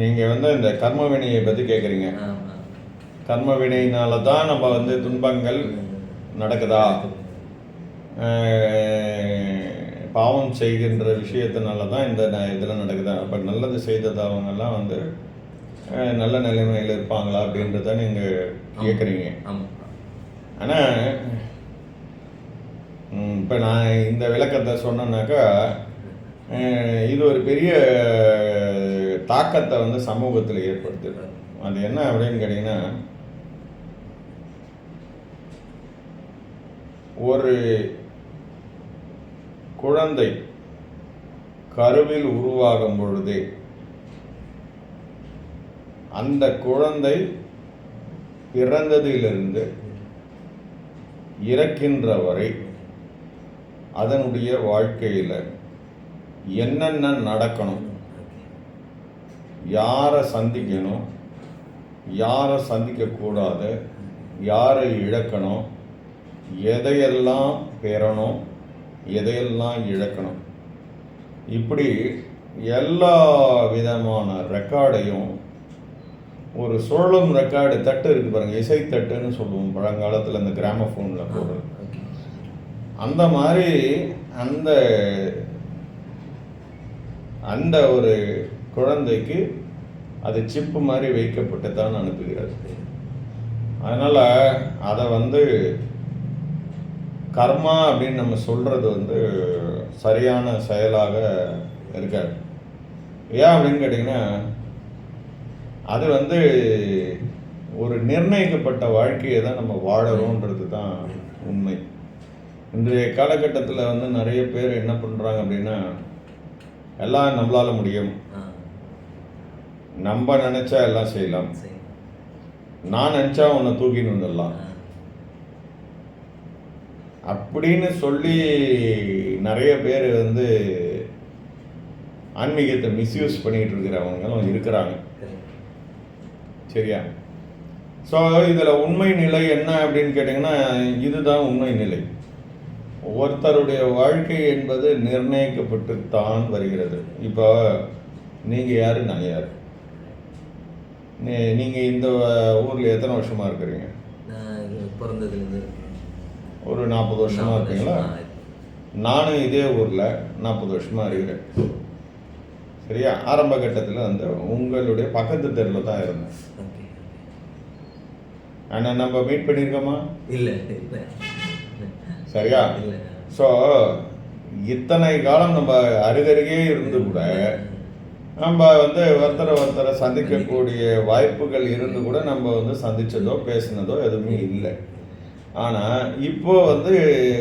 நீங்கள் வந்து இந்த கர்ம வினையை பற்றி கேட்குறீங்க. கர்ம வினையினால தான் நம்ம வந்து துன்பங்கள் நடக்குதா? பாவம் செய்கின்ற விஷயத்தினால தான் இந்த இதில் நடக்குதா? அப்போ நல்லது செய்ததவங்கெல்லாம் வந்து அஹ் நல்ல நிலைமையில் இருப்பாங்களா அப்படின்றத நீங்கள் கேட்குறீங்க. ஆனால் இப்போ நான் இந்த விளக்கத்தை சொன்னேன்னாக்கா இது ஒரு பெரிய தாக்கத்தை வந்து சமூகத்தில் ஏற்படுத்துது. அது என்ன அப்படின்னு கேட்டிங்கன்னா ஒரு குழந்தை கருவில் உருவாகும் பொழுதே அந்த குழந்தை பிறந்ததிலிருந்து இறக்கின்ற வரை அதனுடைய வாழ்க்கையில் என்னென்ன நடக்கணும்? யாரை சந்திக்கணும் யாரை சந்திக்கக்கூடாது யாரை இழக்கணும் எதையெல்லாம் பெறணும் எதையெல்லாம் இழக்கணும். இப்படி எல்லா விதமான ரெக்கார்டையும் ஒரு சுழலும் ரெக்கார்டு தட்டு இருக்கு பாருங்க இசை தட்டுன்னு சொல்லுவோம் பழங்காலத்தில் இந்த கிராமஃபோனில் போடுறது. அந்த மாதிரி அந்த அந்த ஒரு குழந்தைக்கு அது சிப்பு மாதிரி வைக்கப்பட்டு தான் அனுப்புகிறது அதனால் அதை வந்து கர்மா அப்படின்னு நம்ம சொல்கிறது வந்து சரியான செயலாக இருக்காது. ஏன் அப்படின்னு கேட்டிங்கன்னா அது வந்து ஒரு நிர்ணயிக்கப்பட்ட வாழ்க்கையை தான் நம்ம வாழறோன்றது தான் உண்மை. இன்றைய காலகட்டத்தில் வந்து நிறைய பேர் என்ன பண்ணுறாங்க அப்படின்னா எல்லாம் நம்மளால முடியும். நம்ம நினச்சா எல்லாம் செய்யலாம். நான் நினச்சா உன்னை தூக்கின்னு வந்துடலாம். அப்படின்னு சொல்லி நிறைய பேர் வந்து ஆன்மீகத்தை மிஸ்யூஸ் பண்ணிட்டு இருக்கிறவங்களும் இருக்கிறாங்க. சரி. சரியா? ஸோ இதில் உண்மை நிலை என்ன அப்படின்னு கேட்டிங்கன்னா இதுதான் உண்மை நிலை. ஒருத்தருடைய வாழ்க்கை என்பது நிர்ணயிக்கப்பட்டு தான் வருகிறது. இப்போ நீங்கள் யார் நான் யார்? நீங்கள் இந்த ஊரில் எத்தனை வருஷமாக இருக்கிறீங்க? பிறந்ததுலேருந்து. ஒரு நாற்பது வருஷமாக இருக்கீங்களா. நானும் இதே ஊரில் நாற்பது வருஷமாக இருக்கிறேன். சரியா? ஆரம்ப கட்டத்தில் வந்து உங்களுடைய பக்கத்து தெருவில் தான் இருந்தேன். ஆனால் நம்ம மீட் பண்ணியிருக்கோமா? இல்ல சரியா? ஸோ இத்தனை காலம் நம்ம அருகருகே இருந்து கூட நம்ம வந்து ஒருத்தரை ஒருத்தரை சந்திக்கக்கூடிய வாய்ப்புகள் இருந்து கூட நம்ம வந்து சந்தித்ததோ பேசினதோ எதுவுமே இல்லை. ஆனால் இப்போ வந்து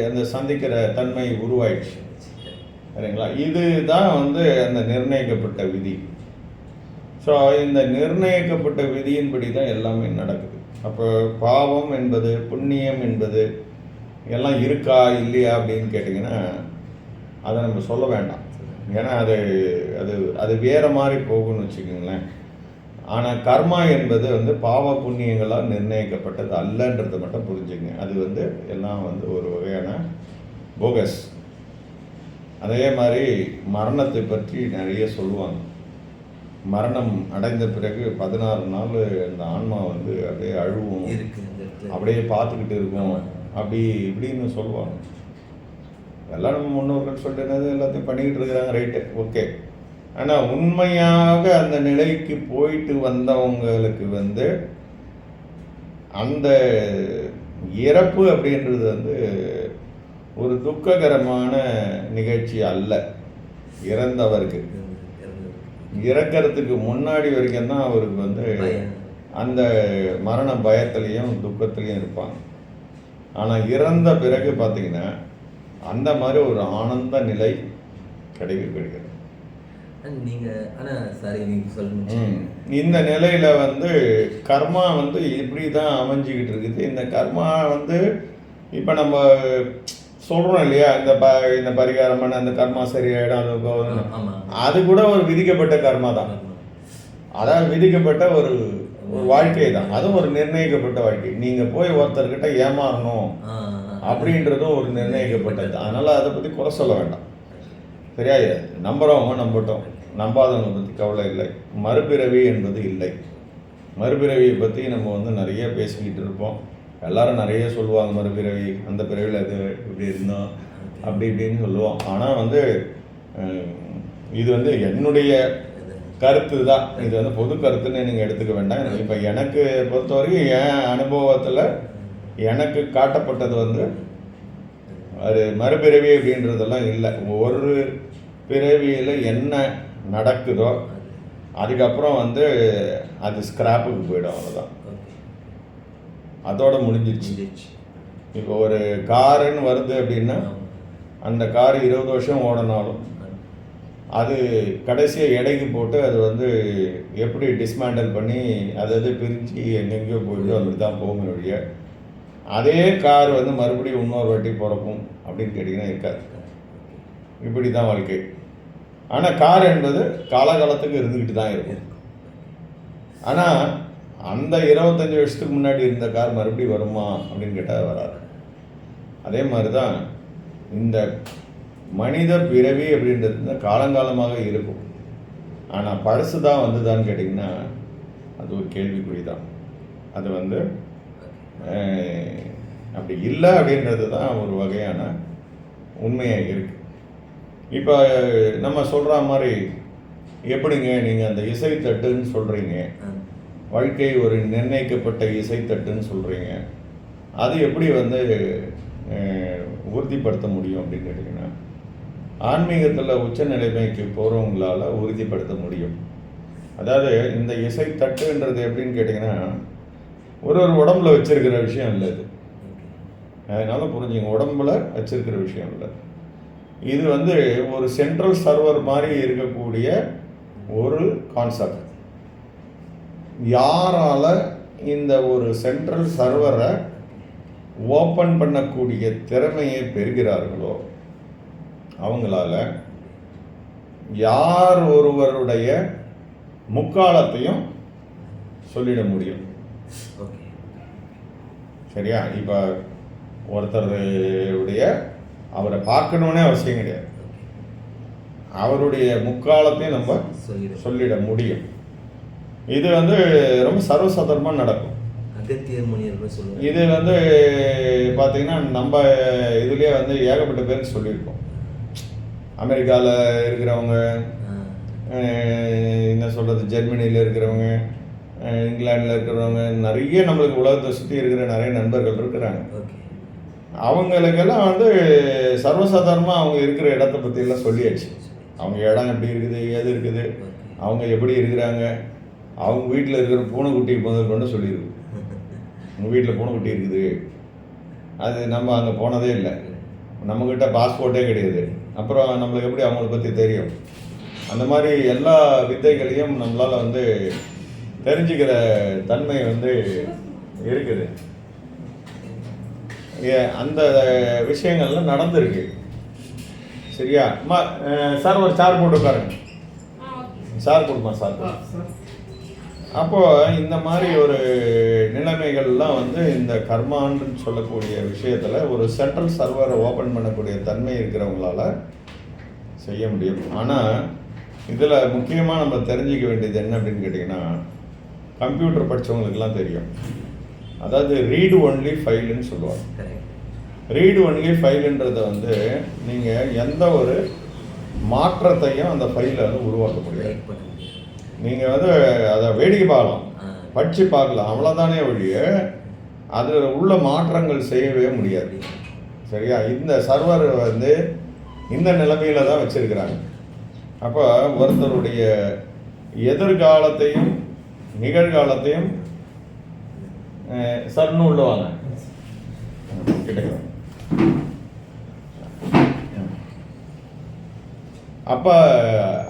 அந்த சந்திக்கிற தன்மை உருவாயிடுச்சு. சரிங்களா? இதுதான் வந்து அந்த நிர்ணயிக்கப்பட்ட விதி. ஸோ இந்த நிர்ணயிக்கப்பட்ட விதியின்படி தான் எல்லாமே நடக்குது. அப்போ பாவம் என்பது புண்ணியம் என்பது எல்லாம் இருக்கா இல்லையா அப்படின்னு கேட்டிங்கன்னா அதை நம்ம சொல்ல வேண்டாம். ஏன்னா அது அது அது வேற மாதிரி போகும்னு வச்சுக்கோங்களேன். ஆனால் கர்மா என்பது வந்து பாவ புண்ணியங்களால் நிர்ணயிக்கப்பட்டது அல்லன்றதை மட்டும் புரிஞ்சுங்க. அது வந்து எல்லாம் வந்து ஒரு வகையான போகஸ். அதே மாதிரி மரணத்தை பற்றி நிறைய சொல்லுவாங்க. மரணம் அடைந்த பிறகு பதினாறு நாள் அந்த ஆன்மா வந்து அப்படியே அழுவும். அப்படியே பார்த்துக்கிட்டு இருக்கும். அப்படி இப்படின்னு சொல்லுவாங்க. எல்லாம் நம்ம முன்னோர்கள் சொல்லினது எல்லாத்தையும் பண்ணிக்கிட்டு இருக்கிறாங்க ரைட்டு ஓகே ஆனால் உண்மையாக அந்த நிலைக்கு போயிட்டு வந்தவங்களுக்கு வந்து அந்த இறப்பு அப்படின்றது வந்து ஒரு துக்ககரமான நிகழ்ச்சி அல்ல. இறந்தவருக்கு. இறக்கறதுக்கு முன்னாடி வரைக்கும் தான் அவருக்கு வந்து. அந்த மரண பயத்துலேயும் துக்கத்துலேயும் இருப்பாங்க. ஆனால் இறந்த பிறகு பார்த்தீங்கன்னா அந்த மாதிரி ஒரு ஆனந்த நிலை கிடைக்கப்படுகிறது. ஆனா நீங்க ஆனா சாரி நீங்க ம். சொல்லணும் இந்த நிலையில வந்து கர்மா வந்து இப்படி தான் அமைஞ்சிக்கிட்டு இருக்குது. இந்த கர்மா வந்து இப்போ நம்ம சொல்றோம் இல்லையா? இந்த ப இந்த பரிகாரம் பண்ண அந்த கர்மா சரியாயிடும் அது கூட ஒரு விதிக்கப்பட்ட கர்மா தான். அதாவது விதிக்கப்பட்ட ஒரு ஒரு வாழ்க்கை தான். அதுவும் ஒரு நிர்ணயிக்கப்பட்ட வாழ்க்கை. நீங்க போய் ஒருத்தர்கிட்ட ஏமாறணும். அப்படின்றதும் ஒரு நிர்ணயிக்கப்பட்டது. அதனால் அதை பற்றி குறை சொல்ல வேண்டாம். சரியா? நம்புகிறவங்க நம்பட்டோம். நம்பாதவங்க பற்றி கவலை இல்லை. மறுபிறவி என்பது இல்லை. மறுபிறவியை பற்றி நம்ம வந்து நிறைய பேசிக்கிட்டு இருப்போம். எல்லாரும் நிறைய சொல்லுவாங்க மறுபிறவி அந்த பிறவியில் அது இப்படி இருந்தோம் அப்படி இப்படின்னு சொல்லுவோம். ஆனால் வந்து இது வந்து என்னுடைய கருத்து தான். இது வந்து பொது கருத்துன்னு நீங்கள் எடுத்துக்க வேண்டாம். இப்போ எனக்கு பொறுத்தவரைக்கும் என் அனுபவத்தில் எனக்கு காட்டப்பட்டது வந்து அது மறுபிறவி அப்படின்றதெல்லாம் இல்லை. ஒரு பிறவியில் என்ன நடக்குதோ அதுக்கப்புறம் வந்து அது ஸ்கிராப்புக்கு போயிடும் அவ்வளோதான் அதோட முடிஞ்சிருச்சு. இப்போ ஒரு காருன்னு வருது அப்படின்னா. அந்த கார் இருபது வருஷம் ஓடினாலும் அது கடைசியாக எடைக்கு போட்டு அது வந்து எப்படி டிஸ்மேண்டல் பண்ணி அதை அது பிரித்து எங்கெங்கேயோ போயிட்டு அப்படி தான் போகும் ஒழிய அதே கார் வந்து மறுபடியும் இன்னொரு வாட்டி பிறக்கும் அப்படின்னு கேட்டிங்கன்னா இருக்காது. இப்படி தான் வாழ்க்கை. ஆனால் கார் என்பது காலகாலத்துக்கு இருந்துக்கிட்டு தான் இருக்கும். ஆனால் அந்த இருபத்தஞ்சி வருஷத்துக்கு முன்னாடி இருந்த கார் மறுபடியும் வருமா அப்படின்னு கேட்டால் வராது. அதே மாதிரி தான் இந்த மனித பிறவி அப்படின்றது வந்து காலங்காலமாக இருக்கும். ஆனால் பழசு தான் வந்துதான்னு கேட்டிங்கன்னா அது ஒரு கேள்விக்குறி தான் அது வந்து அப்படி இல்லை அப்படின்றது தான் ஒரு வகையான உண்மையாக இருக்கு. இப்போ நம்ம சொல்கிற மாதிரி எப்படிங்க நீங்கள் அந்த இசைத்தட்டுன்னு சொல்கிறீங்க வாழ்க்கை ஒரு நிர்ணயிக்கப்பட்ட இசைத்தட்டுன்னு சொல்கிறீங்க அது எப்படி வந்து உறுதிப்படுத்த முடியும் அப்படின்னு கேட்டிங்கன்னா ஆன்மீகத்தில் உச்ச நிலைமைக்கு போகிறவங்களால் உறுதிப்படுத்த முடியும். அதாவது இந்த இசைத்தட்டுன்றது எப்படின்னு கேட்டிங்கன்னா ஒரு ஒரு உடம்புல வச்சிருக்கிற விஷயம் இல்லை இது. அதனால புரிஞ்சுங்க உடம்புல வச்சிருக்கிற விஷயம் இல்லை. இது வந்து ஒரு சென்ட்ரல் சர்வர் மாதிரி இருக்கக்கூடிய ஒரு கான்செப்ட் யாரால இந்த ஒரு சென்ட்ரல் சர்வரை ஓப்பன் பண்ணக்கூடிய திறமையை பெறுகிறார்களோ அவங்களால யார் ஒருவருடைய முக்காலத்தையும் சொல்லிட முடியும். சரியா? இப்போ ஒருத்தருடைய அவரை பார்க்கணுன்னே அவசியம் கிடையாது அவருடைய முக்காலத்தையும் நம்ம சொல்லிடு முடியும். இது வந்து ரொம்ப சர்வசாதாரணமாக நடக்கும். இது வந்து பார்த்தீங்கன்னா நம்ம இதுலேயே வந்து ஏகப்பட்ட பேருக்கு சொல்லியிருக்கோம் அமெரிக்காவில் இருக்கிறவங்க என்ன சொல்கிறது ஜெர்மனியில் இருக்கிறவங்க அஹ், இங்கிலாந்தில் இருக்கிறவங்க நிறைய நம்மளுக்கு உலகத்தை சுற்றி இருக்கிற நிறைய நண்பர்கள் இருக்கிறாங்க. அவங்களுக்கெல்லாம் வந்து சர்வசாதாரணமாக அவங்க இருக்கிற இடத்த பற்றியெல்லாம் சொல்லியாச்சு. அவங்க இடம் எப்படி இருக்குது ஏது இருக்குது அவங்க எப்படி இருக்கிறாங்க அவங்க வீட்டில் இருக்கிற பூனைக்குட்டி முதல் கொண்டு சொல்லியிருக்கு உங்கள் வீட்டில் பூனைக்குட்டி இருக்குது. அது நம்ம அங்கே போனதே இல்லை. நம்மக்கிட்ட பாஸ்போர்ட்டே கிடையாது. அப்புறம் நம்மளுக்கு எப்படி அவங்கள பற்றி தெரியும்? அந்த மாதிரி எல்லா வித்தைகளையும் நம்மளால் வந்து தெரிஞ்சுக்கிற தன்மை வந்து இருக்குது. அந்த விஷயங்கள்லாம் நடந்திருக்கு. சரியா? அம்மா சார் ஒரு சார் போட்டு உட்காருங்க. சார் கொடுமா சார் அப்போது அப்போ இந்த மாதிரி ஒரு நிலைமைகள்லாம் வந்து இந்த கர்மான்னு சொல்லக்கூடிய விஷயத்தில் ஒரு சென்ட்ரல் சர்வரை ஓப்பன் பண்ணக்கூடிய தன்மை இருக்கிறவங்களால செய்ய முடியும். ஆனால் இதில் முக்கியமாக நம்ம தெரிஞ்சுக்க வேண்டியது என்ன அப்படின்னு கேட்டிங்கன்னா கம்ப்யூட்டர் படிச்சவங்களுக்குலாம் தெரியும். அதாவது ரீடு ஒன்லி ஃபைலுன்னு சொல்லுவாங்க. ரீடு ஒன்லி ஃபைலுன்றதை வந்து நீங்கள் எந்த ஒரு மாற்றத்தையும் அந்த ஃபைலில் வந்து உருவாக்க முடியாது. நீங்கள் வந்து அதை வேடிக்கை பார்க்கலாம். படித்து பார்க்கலாம். அவ்வளோதானே ஒழிய அதில் உள்ள மாற்றங்கள் செய்யவே முடியாது. சரியா? இந்த சர்வர் வந்து இந்த நிலைமையில தான் வச்சிருக்கிறாங்க. அப்போ ஒருத்தருடைய எதிர்காலத்தையும் நிகழ்காலத்தையும் சர்னு உள்ள வாங்க அப்போ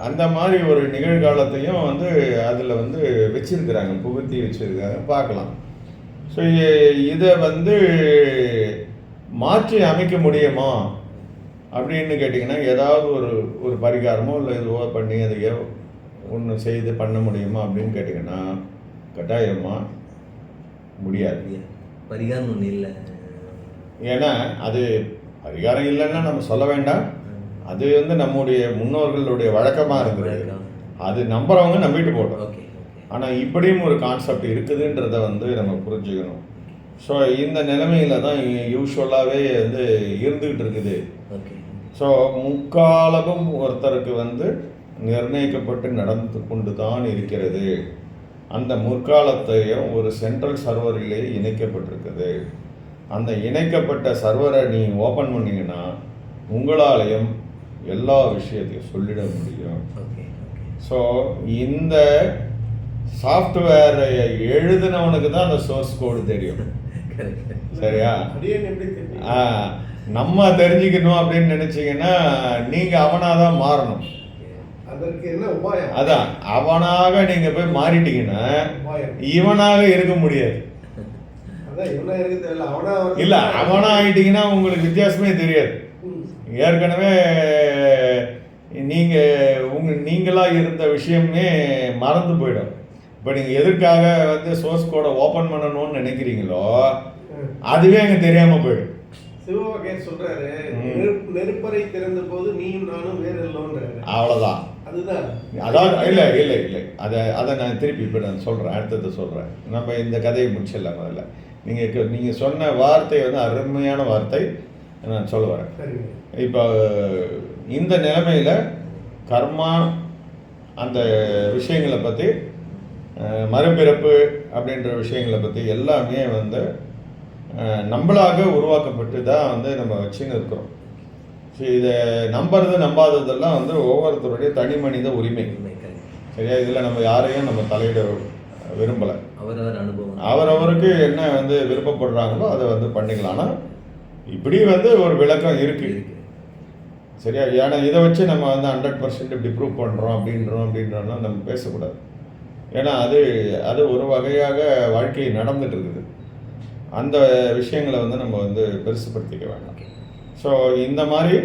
அந்த மாதிரி ஒரு நிகழ்காலத்தையும் வந்து அதில் வந்து வச்சிருக்கிறாங்க. புகுத்தி வச்சிருக்காங்க பார்க்கலாம். ஸோ இதை வந்து மாற்றி அமைக்க முடியுமா? அப்படின்னு கேட்டிங்கன்னா ஏதாவது ஒரு ஒரு பரிகாரமோ இல்லை இதுவோ பண்ணி அதை ஒன்று செய்து பண்ண முடியுமா அப்படின்னு கேட்டிங்கன்னா கட்டாயமாக முடியாது. பரிகாரம் ஒன்று இல்லை. ஏன்னா அது பரிகாரம் இல்லைன்னா நம்ம சொல்ல வேண்டாம். அது வந்து நம்முடைய முன்னோர்களுடைய வழக்கமாக வழக்கம். அது நம்புறவங்க நம்பிட்டு போட்டோம். ஆனால் இப்படியும் ஒரு கான்செப்ட் இருக்குதுன்றத வந்து நம்ம புரிஞ்சுக்கணும். ஸோ இந்த நிலைமையில தான் யூஸ்வலாகவே வந்து இருந்துகிட்டு இருக்குது. ஸோ முக்காலமும் ஒருத்தருக்கு வந்து நிர்ணயிக்கப்பட்டு நடந்து கொண்டு தான் இருக்கிறது. அந்த முற்காலத்தையும் ஒரு சென்ட்ரல் சர்வரிலே இணைக்கப்பட்டிருக்குது. அந்த இணைக்கப்பட்ட சர்வரை நீ ஓப்பன் பண்ணீங்கன்னா உங்களாலையும் எல்லா விஷயத்தையும் சொல்லிட முடியும். ஸோ இந்த சாஃப்ட்வேரை எழுதினவனுக்கு தான் அந்த சோர்ஸ் கோடு தெரியும். சரியா? நம்ம தெரிஞ்சுக்கணும் அப்படின்னு நினைச்சீங்கன்னா நீங்க அவனாக தான் மாறணும். அதற்கு என்ன உபாயம்? அதான் அவனாக நீங்க போய் மாறிட்டீங்கன்னா இவனாக இருக்க முடியாது. இல்ல அவனா ஆயிட்டீங்கன்னா உங்களுக்கு வித்தியாசமே தெரியாது. ஏற்கனவே நீங்க உங்க நீங்களா இருந்த விஷயமே மறந்து போயிடும். இப்போ நீங்க எதற்காக வந்து சோர்ஸ் கோடை ஓபன் பண்ணணும்னு நினைக்கிறீங்களோ. அதுவே அங்க தெரியாம போயிடும். சிவவாக்கியர் சொல்றாரு நெருப்பறை திறந்த போது நீயும் நானும் வேற இல்லோன்றாரு அவ்வளவுதான். அதுதான் அதாவது இல்லை இல்லை இல்லை. அதை அதை நான் திருப்பி இப்போ நான் சொல்கிறேன் அடுத்தது சொல்கிறேன் நம்ம இந்த கதையை முடிச்சிடலாம் முதல்ல. நீங்கள் நீங்கள் சொன்ன வார்த்தை வந்து அருமையான வார்த்தை. நான் சொல்ல வரேன். சரிங்க. இப்போ இந்த நிலைமையில் கர்மா அந்த விஷயங்களை பற்றி மறுபிறப்பு அப்படின்ற விஷயங்களை பற்றி எல்லாமே வந்து நம்மளாக உருவாக்கப்பட்டு தான் வந்து நம்ம வச்சுன்னு இருக்கிறோம். ஸோ இதை நம்புறது நம்பாததெல்லாம் வந்து ஒவ்வொருத்தருடைய தனி மனித உரிமை. சரியா? இதில் நம்ம யாரையும் நம்ம தலையிட விரும்பலை. அவரவர் அனுபவம். அவரவருக்கு என்ன வந்து விருப்பப்படுறாங்களோ அதை வந்து பண்ணிக்கலாம். ஆனால் இப்படி வந்து ஒரு விளக்கம் இருக்கு. சரியா? ஏன்னா இதை வச்சு நம்ம வந்து ஹண்ட்ரட் பர்சன்ட் இப்படி ப்ரூவ் பண்ணுறோம் அப்படின்றோம் அப்படின்றோம்லாம் நம்ம பேசக்கூடாது. ஏன்னா அது அது ஒரு வகையாக வாழ்க்கை நடந்துட்டு இருக்குது. அந்த விஷயங்களை வந்து நம்ம வந்து பெருசுப்படுத்திக்க வேண்டாம். ஸோ இந்த மாதிரி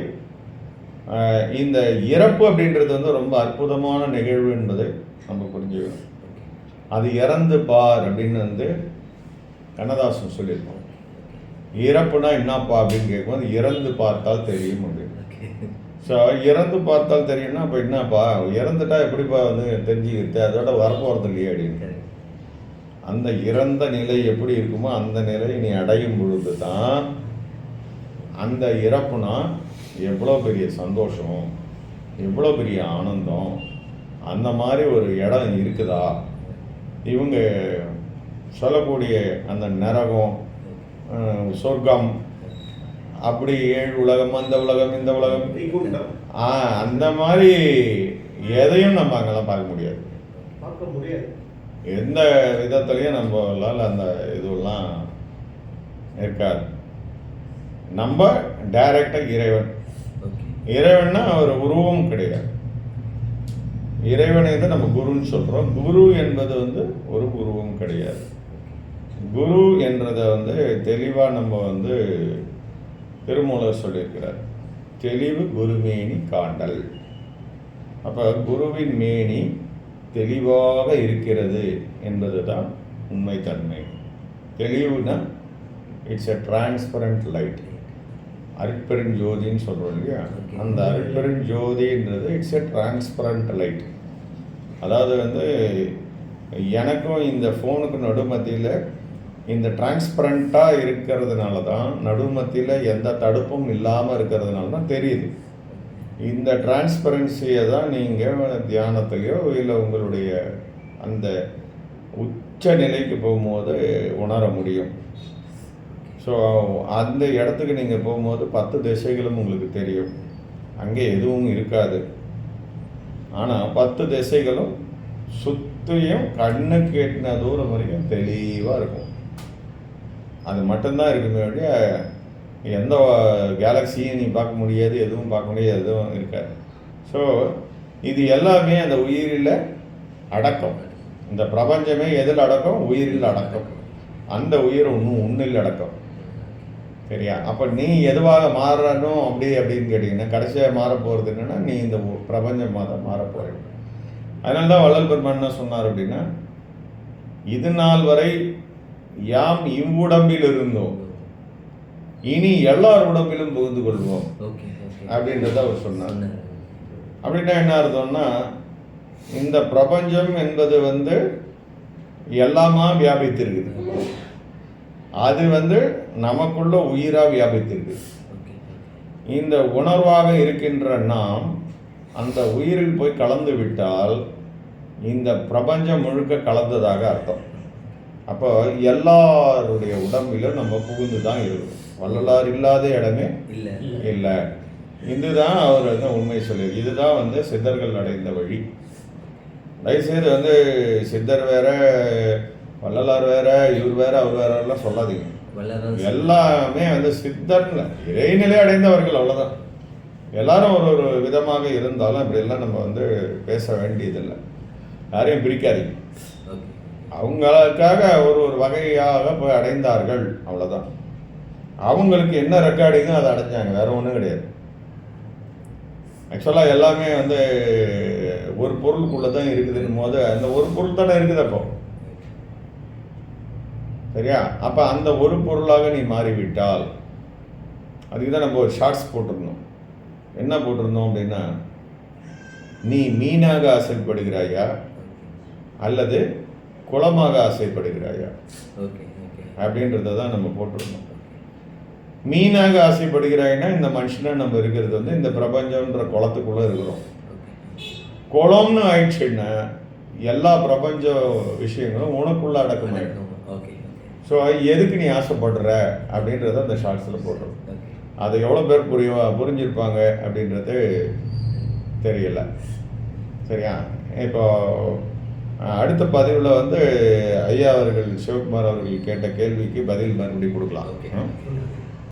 இந்த இறப்பு அப்படின்றது வந்து ரொம்ப அற்புதமான நிகழ்வு என்பதை நம்ம புரிஞ்சுக்கணும். அது இறந்து பார் அப்படின்னு வந்து கண்ணதாசன் சொல்லியிருக்கோம் இறப்புனா என்னப்பா அப்படின்னு கேட்கும்போது இறந்து பார்த்தால் தெரியும் அப்படின்னு. ஸோ இறந்து பார்த்தால் தெரியும்னா அப்போ என்னப்பா? இறந்துட்டா எப்படிப்பா வந்து தெரிஞ்சுக்கிறது அதோட வரப்போகிறது இல்லையே அப்படின்னு. அந்த இறந்த நிலை எப்படி இருக்குமோ அந்த நிலை நீ அடையும் பொழுது தான் அந்த இறப்புனா எவ்வளோ பெரிய சந்தோஷம் எவ்வளோ பெரிய ஆனந்தம் அந்த மாதிரி ஒரு இடம் இருக்குதா? இவங்க சொல்லக்கூடிய அந்த நரகம் சொர்க்கம் அப்படி ஏழு உலகம் அந்த உலகம் இந்த உலகம் ஆ அந்த மாதிரி எதையும் நம்ம அங்கெல்லாம் பார்க்க முடியாது. பார்க்க முடியாது. எந்த விதத்துலையும் நம்மளால அந்த இதுவெல்லாம் இருக்காது. நம்ம டைரக்டாக இறைவன். இறைவன்னா ஒரு உருவம் கிடையாது. இறைவனை தான் நம்ம குருன்னு சொல்கிறோம் குரு என்பது வந்து ஒரு உருவம் கிடையாது. குரு என்றதை வந்து தெளிவாக நம்ம வந்து திருமூலர் சொல்லியிருக்கிறார். தெளிவு குருமேனி காண்டல். அப்போ குருவின் மேனி தெளிவாக இருக்கிறது என்பது தான் உண்மைத்தன்மை. தெளிவுனா இட்ஸ் எ டிரான்ஸ்பரண்ட் லைட் அருட்பெருஞ்சோதின்னு சொல்கிறோம் இல்லையா. அந்த அருட்பெருஞ்சோதின்றது இட்ஸ் எ டிரான்ஸ்பரண்ட் லைட் அதாவது வந்து எனக்கும் இந்த ஃபோனுக்கு நடுமத்தியில் இந்த டிரான்ஸ்பரண்ட்டாக இருக்கிறதுனால தான் நடுமத்தியில் எந்த தடுப்பும் இல்லாமல் இருக்கிறதுனால தான் தெரியுது. இந்த டிரான்ஸ்பரன்சியை தான் நீங்கள் தியானத்திலையோ இல்லை உங்களுடைய அந்த உச்ச நிலைக்கு போகும்போது உணர முடியும். ஸோ அந்த இடத்துக்கு நீங்கள் போகும்போது பத்து திசைகளும் உங்களுக்கு தெரியும். அங்கே எதுவும் இருக்காது. ஆனால் பத்து திசைகளும் சுற்றியும் கண்ணுக்கு எட்டின தூரம் வரைக்கும் தெளிவாக இருக்கும். அது மட்டும்தான் இருக்குமே ஒழிய எந்த கேலக்சியும் நீ பார்க்க முடியாது எதுவும் பார்க்க முடியாது எதுவும் இருக்காது. ஸோ இது எல்லாமே அந்த உயிரில் அடக்கம். இந்த பிரபஞ்சமே எதில் அடக்கம்? உயிரில் அடக்கம். அந்த உயிர் ஒன்றும் உன்னில் அடக்கம். சரியா? அப்போ நீ எதுவாக மாறணும் அப்படி அப்படின்னு கேட்டிங்கன்னா கடைசியாக மாற போகிறது என்னன்னா நீ இந்த பிரபஞ்சமாக தான் மாற போகிற அதனால தான் வள்ளல் பெருமான் சொன்னார் அப்படின்னா இது நாள் வரை யாம் இவ்வுடம்பில் இருந்தோம். இனி எல்லார் உடம்பிலும் புகுந்து கொள்வோம். அப்படின்றத அவர் சொன்னார். சொன்னாரு. அப்படின்னா என்ன அர்த்தம்னா இந்த பிரபஞ்சம் என்பது வந்து எல்லாமா வியாபித்திருக்குது. அது வந்து நமக்குள்ள உயிரா வியாபித்திருக்குது ஓகே. இந்த உணர்வாக இருக்கின்ற நாம் அந்த உயிரில் போய் கலந்து விட்டால் இந்த பிரபஞ்சம் முழுக்க கலந்ததாக அர்த்தம். அப்போ எல்லாருடைய உடம்பிலும் நம்ம புகுந்து தான் இருக்கும் வள்ளலார் இல்லாத இடமே இல்ல. இல்லை. இதுதான் அவர் வந்து உண்மை சொல்லி இதுதான் வந்து சித்தர்கள் அடைந்த வழி. தயவுசெய்து வந்து சித்தர் வேற வள்ளலார் வேற இவர் வேற அவர் வேறலாம் சொல்லாதீங்க. எல்லாமே வந்து சித்தர்ல இறைநிலை அடைந்தவர்கள் அவ்வளவுதான். எல்லாரும் ஒரு ஒரு விதமாக இருந்தாலும் இப்படியெல்லாம் நம்ம வந்து பேச வேண்டியதில்லை. யாரையும் பிரிக்காதீங்க அவங்களுக்காக ஒரு ஒரு வகையாக போய் அடைந்தார்கள் அவ்வளவுதான். அவங்களுக்கு என்ன ரெக்கார்டிங்கோ அதை அடைஞ்சாங்க வேற ஒன்றும் கிடையாது. ஆக்சுவலாக எல்லாமே வந்து ஒரு பொருளுக்குள்ளே தான் இருக்குதுன்னு போது அந்த ஒரு பொருள் தானே இருக்குது அப்போ. சரியா? அப்போ அந்த ஒரு பொருளாக நீ மாறிவிட்டால் அதுக்கு தான் நம்ம ஒரு ஷார்ட்ஸ் போட்டிருந்தோம். என்ன போட்டிருந்தோம் அப்படின்னா நீ மீனாக ஆசைப்படுகிறாயா? அல்லது குளமாக ஆசைப்படுகிறாயா? Okay okay. அப்படின்றத தான் நம்ம போட்டிருந்தோம். மீனாக ஆசைப்படுகிறாய்னா இந்த மனுஷனா நம்ம இருக்கிறது வந்து இந்த பிரபஞ்சம்ன்ற குளத்துக்குள்ள இருக்கிறோம். குளம்னு ஆயிடுச்சுன்னா எல்லா பிரபஞ்ச விஷயங்களும் உனக்குள்ள அடக்கமாயிடும். ஸோ எதுக்கு நீ ஆசைப்படுற? அப்படின்றத அந்த ஷார்ட்ஸில் போடுறோம் ஓகே அதை எவ்வளோ பேர் புரியுவா புரிஞ்சிருப்பாங்க அப்படின்றது தெரியல. சரியா? இப்போ அடுத்த பதிவில் வந்து ஐயா அவர்கள் சிவகுமார் அவர்கள் கேட்ட கேள்விக்கு பதில் மறுபடியும் கொடுக்கலாம்.